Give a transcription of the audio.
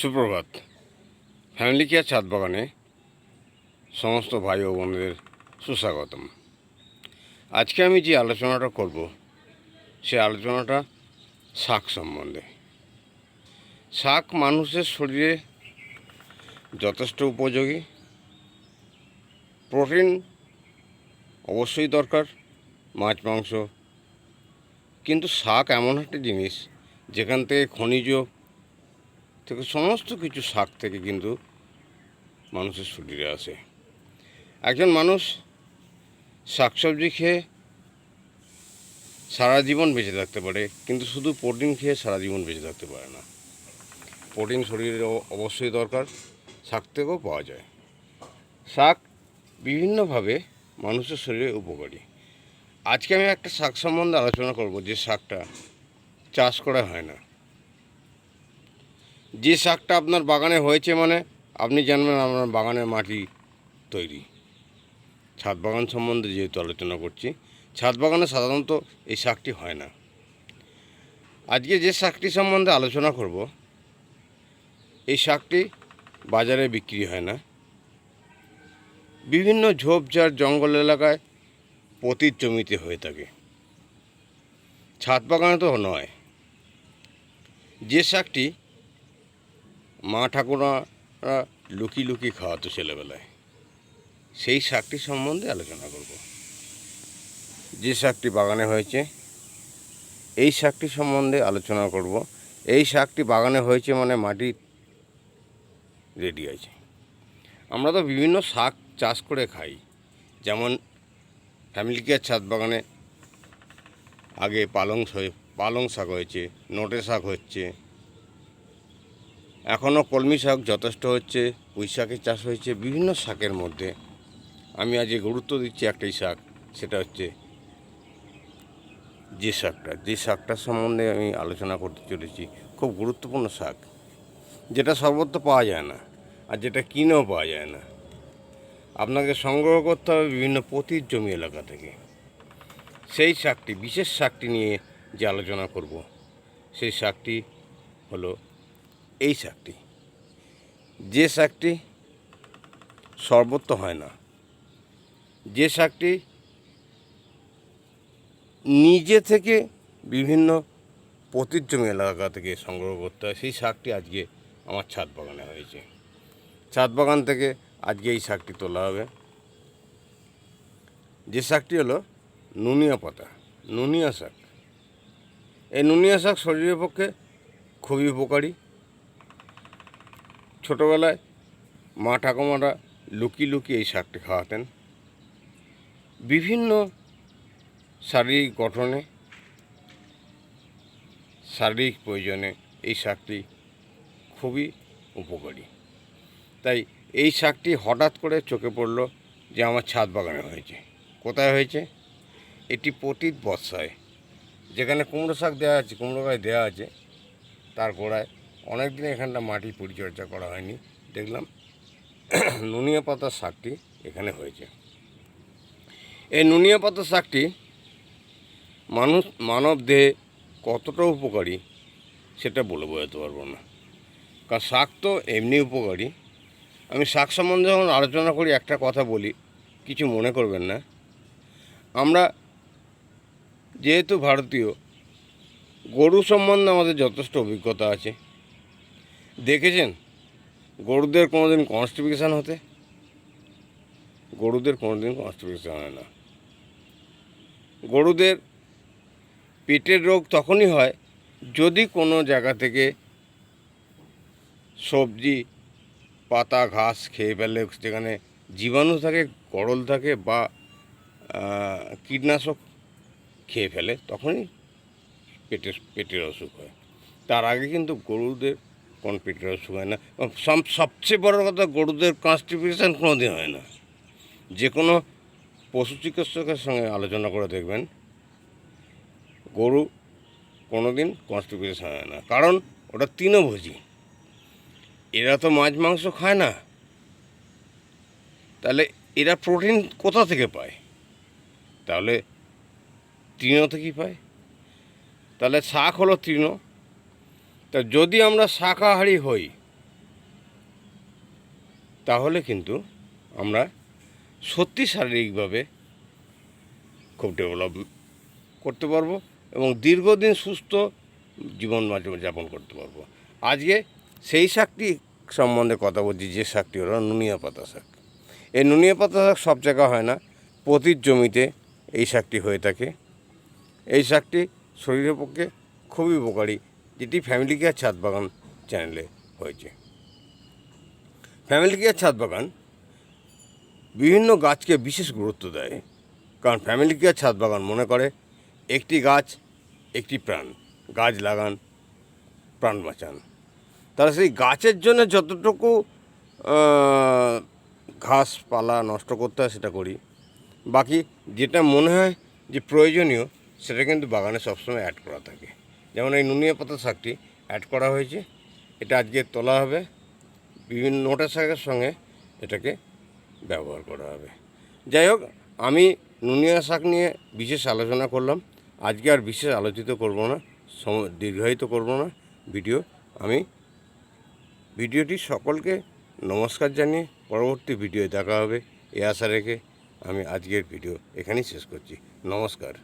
সুপ্রভাত। Family care ছাদ বাগানে সমস্ত ভাই ও বোনদের সুস্বাগতম। আজকে আমি যে আলোচনাটা করব, সে আলোচনাটা শাক সম্বন্ধে। শাক মানুষের শরীরে যথেষ্ট উপযোগী। প্রোটিন অবশ্যই দরকার, মাছ, মাংস। কিন্তু শাক এমন একটা জিনিস, যেখান থেকে খনিজ থেকে সমস্ত কিছু শাক থেকে কিন্তু মানুষের শরীরে আসে। একজন মানুষ শাকসবজি খেয়ে সারা জীবন বেঁচে থাকতে পারে, কিন্তু শুধু প্রোটিন খেয়ে সারা জীবন বেঁচে থাকতে পারে না। প্রোটিন শরীরে অ- অবশ্যই দরকার, শাক থেকেও পাওয়া যায়। শাক বিভিন্নভাবে মানুষের শরীরে উপকারী। আজকে আমি একটা শাক সম্বন্ধে আলোচনা করব যে শাকটা চাষ করা হয় না। যে শাকটা আপনার বাগানে হয়েছে মানে আপনি জানবেন আপনার বাগানের মাটি তৈরি। ছাদ বাগান সম্বন্ধে যেহেতু আলোচনা করছি, ছাদ বাগানে সাধারণত এই শাকটি হয় না। আজকে যে শাকটি সম্বন্ধে আলোচনা করব, এই শাকটি বাজারে বিক্রি হয় না। বিভিন্ন ঝোপঝাড় জঙ্গল এলাকায় পতির জমিতে হয়ে থাকে। ছাদ বাগানে তো নয়। যে শাকটি মা ঠাকুমারা লুকি লুকি খাওয়াতো ছেলেবেলায়। সেই শাকটি সম্বন্ধে আলোচনা করব। যে শাকটি বাগানে হয়েছে, এই শাকটি সম্বন্ধে আলোচনা করব। এই শাকটি বাগানে হয়েছে মানে মাটি রেডি আছে আমরা তো বিভিন্ন শাক চাষ করে খাই। যেমন ফ্যামিলি কেয়ার ছাদ বাগানে আগে পালং পালং শাক হয়েছে নোটে শাক হচ্ছে এখনও কলমি শাক যথেষ্ট হচ্ছে, পুঁই শাকের চাষ হয়েছে বিভিন্ন শাকের মধ্যে। আমি আজকে গুরুত্ব দিচ্ছি একটাই শাক, সেটা হচ্ছে যে শাকটা। যে শাকটার সম্বন্ধে আমি আলোচনা করতে চলেছি, খুব গুরুত্বপূর্ণ শাক, যেটা সর্বত্র পাওয়া যায় না আর যেটা কিনেও পাওয়া যায় না। আপনাকে সংগ্রহ করতে হবে বিভিন্ন পতির জমি এলাকা থেকে। সেই শাকটি, বিশেষ শাকটি নিয়ে যে আলোচনা করব, সেই শাকটি হলো এই শাকটি। যে শাকটি সর্বত্র হয় না। যে শাকটি নিজে থেকে বিভিন্ন পতির জমি এলাকা থেকে সংগ্রহ করতে হয়, সেই শাকটি আজকে আমার ছাদ বাগানে হয়েছে। ছাদ বাগান থেকে আজকে এই শাকটি তোলা হবে। যে শাকটি হলো নুনিয়া পাতা, নুনিয়া শাক। এই নুনিয়া শাক শরীরের পক্ষে খুবই উপকারী। ছোটোবেলায় মা ঠাকুমারা লুকিয়ে লুকিয়ে এই শাকটি খাওয়াতেন। বিভিন্ন শারীরিক গঠনে, শারীরিক প্রয়োজনে এই শাকটি খুবই উপকারী। তাই এই শাকটি হঠাৎ করে চোখে পড়ল যে আমার ছাদ বাগানে হয়েছে। কোথায় হয়েছে? এটি পতিত বর্ষায়। যেখানে কুমড়ো শাক দেওয়া আছে, কুমড়ো গাছ দেওয়া আছে, তার গোড়ায় অনেক দিন এখানটা মাটি পরিচর্যা করা হয়নি। দেখলাম নুনিয়া পাতার শাকটি এখানে হয়েছে। এই নুনিয়া পাতার শাকটি মানুষ, মানব দেহে কতটা উপকারী সেটা বলে বোঝাতে পারব না। কারণ শাক তো এমনি উপকারী। আমি শাক সম্বন্ধে যখন আলোচনা করি, একটা কথা বলি, কিছু মনে করবেন না। আমরা যেহেতু ভারতীয়, গরু সম্বন্ধে আমাদের যথেষ্ট অভিজ্ঞতা আছে। দেখেছেন? গরুদের কোনো দিন কনস্টিপিকেশান হতে? গরুদের কোনো দিন কনস্টিপিকেশান হয় না। গরুদের পেটের রোগ তখনই হয় যদি কোনো জায়গা থেকে সবজি, পাতা, ঘাস খেয়ে ফেলে, যেখানে জীবাণু থাকে, গরল থাকে বা কীটনাশক খেয়ে ফেলে, তখনই পেটের পেটের অসুখ হয়। তার আগে কিন্তু গরুদের কোনো পেটের অসুখ হয় না। সব- সবচেয়ে বড় কথা গরুদের কনস্টিপিউশন কোনো দিন হয় না। যে কোনো পশু চিকিৎসকের সঙ্গে আলোচনা করে দেখবেন, গরু কোনো দিন কনস্টিপিউশন হয় না। কারণ ওটা তৃণভোজী। এরা তো মাছ, মাংস খায় না। তাহলে এরা প্রোটিন কোথা থেকে পায়? তাহলে তৃণ থেকেই পায়? তাহলে শাক হলো তৃণ। তা যদি আমরা শাকাহারি হই, তাহলে কিন্তু আমরা সত্যি শারীরিকভাবে খুব ডেভেলপ করতে পারব এবং দীর্ঘদিন সুস্থ জীবন যাপন করতে পারব। আজকে সেই শাকটি সম্বন্ধে কথা বলছি, যে শাকটি হলো নুনিয়া পাতা শাক। এই নুনিয়া পাতা শাক সব জায়গা হয় না প্রতির জমিতে এই শাকটি হয়ে থাকে। এই শাকটি শরীরের পক্ষে খুবই উপকারী। যেটি ফ্যামিলি কেয়ার ছাদ বাগান চ্যানেলে হয়েছে। ফ্যামিলি কেয়ার ছাদ বাগান বিভিন্ন গাছকে বিশেষ গুরুত্ব দেয়, কারণ ফ্যামিলি কেয়ার ছাদ বাগান মনে করে একটি গাছ, একটি প্রাণ, গাছ লাগান, প্রাণ বাঁচান। তারা সেই গাছের জন্য যতটুকু ঘাসপালা নষ্ট করতে হয় সেটা করি। বাকি যেটা মনে হয় যে প্রয়োজনীয়, সেটা কিন্তু বাগানে সবসময় অ্যাড করা থাকে। যেমন এই নুনিয়া পাতা শাকটি অ্যাড করা হয়েছে, এটা আজকে তোলা হবে। বিভিন্ন নোটা শাকের সঙ্গে এটাকে ব্যবহার করা হবে। যাই হোক, আমি নুনিয়া শাক নিয়ে বিশেষ আলোচনা করলাম। আজকে আর বিশেষ আলোচিত করব না সময় দীর্ঘায়িত করব না ভিডিও। আমি ভিডিওটি সকলকে নমস্কার জানিয়ে পরবর্তী ভিডিও দেখা হবে। এ আশা রেখে আমি আজকের ভিডিও এখানেই শেষ করছি। নমস্কার।